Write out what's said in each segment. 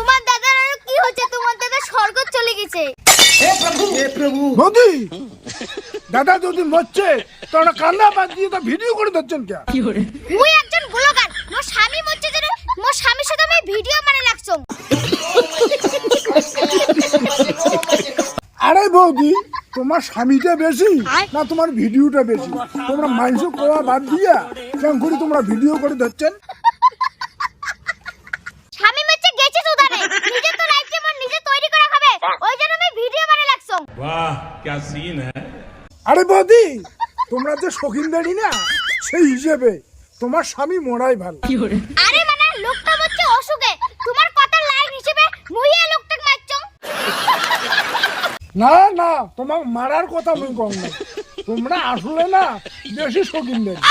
তোমার দাদার আর কি হচ্ছে? তোমার দাদা স্বর্গ চলে গেছে। মোদি! দাদা যদি মরছে তোমরা কান্না বাদ দিয়ে তো ভিডিও করে ধরছেন কে? মুই একজন ব্লগার মোর স্বামী মরছে যেন মোর স্বামীর সাথে আমি ভিডিও মানে লাগছো। আরে বৌদি তোমার স্বামীটা বেশি না তোমার ভিডিওটা বেশি? তোমরা মাংস কোয়া বাদ দিয়া কেমন করে তোমরা ভিডিও করে ধরছেন স্বামী মরছে গেছে সুদানে নিজে তো লাইফ যেমন নিজে তৈরি করা খাবে ওই জন্য আমি ভিডিও মানে লাগছো वाह क्या सीन है আরে বৌদি তোমরা যে শৌখিনদারি না সেই হিসেবে তোমার স্বামী মরাই ভালো আরে মানে লোকটা মরছে অসুখে তোমার কথা লাইন হিসেবে মুই এই লোকটাকে মারছো না না তোমার মারার কথা আমি কম না তোমরা আসলে না বেশি শৌখিনদারি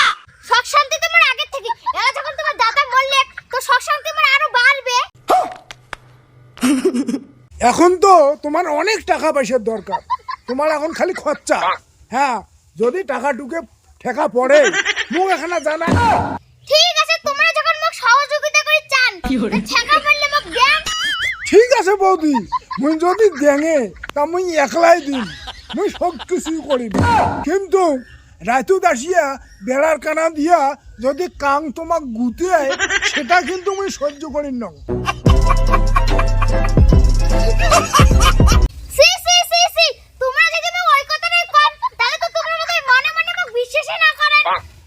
শখ শান্তি তোমার আগে থেকে এরা যখন তোমার দাদা মরলে তো শখ শান্তি তোমার আরো বাড়বে এখন তো তোমার অনেক টাকা পয়সার দরকার। তোমার এখন খালি খরচা। হ্যাঁ যদি টাকা ঢুকে ঠেকা পড়ে মুখ এখানে জানা। ঠিক আছে তোমরা যখন মোক সহযোগিতা করে চান ছেঁকা মারলে মোক দেন। ঠিক আছে বৌদি মুই যদি দেঙে তা মুই একলাই দিন মুই সব কিছু করিব। কিন্তু রাতু দাসিয়া বেড়ার কানা দিয়া যদি কাং তোমাক গুতে সেটা কিন্তু মুই সহ্য করি নং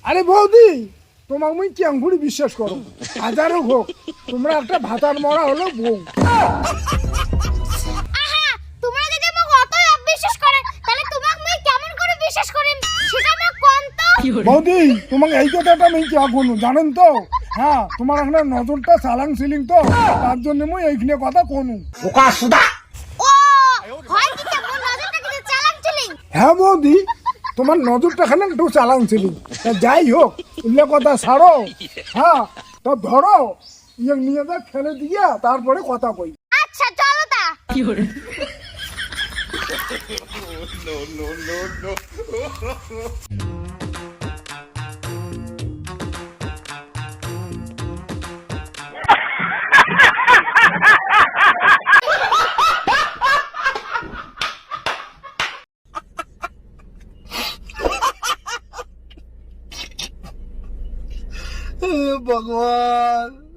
আরে বৌদি তোমাক মুই বিশ্বাস করো? হাজারও হোক তোমরা একটা ভাতার মরা হলো বউ। আহা তোমরা যদি মোক অতই অবিশ্বাস তোমাক কেমন করে বিশ্বাস করিম? সেটা মোক বৌদি তোমাকে এই কথাটা আমি কি জানেন তো? হ্যাঁ তোমার এখানে নজরটা চালাং সিলিং তো তার জন্য মুই এইখানে কথা কোনো। হয় কি চালাক চলি হ্যাঁ বৌদি তোমার নজরটা খানে একটু চালাং সিলিং তা যাই হোক উল্লে কথা ছাড়ো। হ্যাঁ তো ধরো ইয়ে নিয়ে যা ফেলে দিয়া তারপরে কথা কই। আচ্ছা চলো তা। ભગવાન.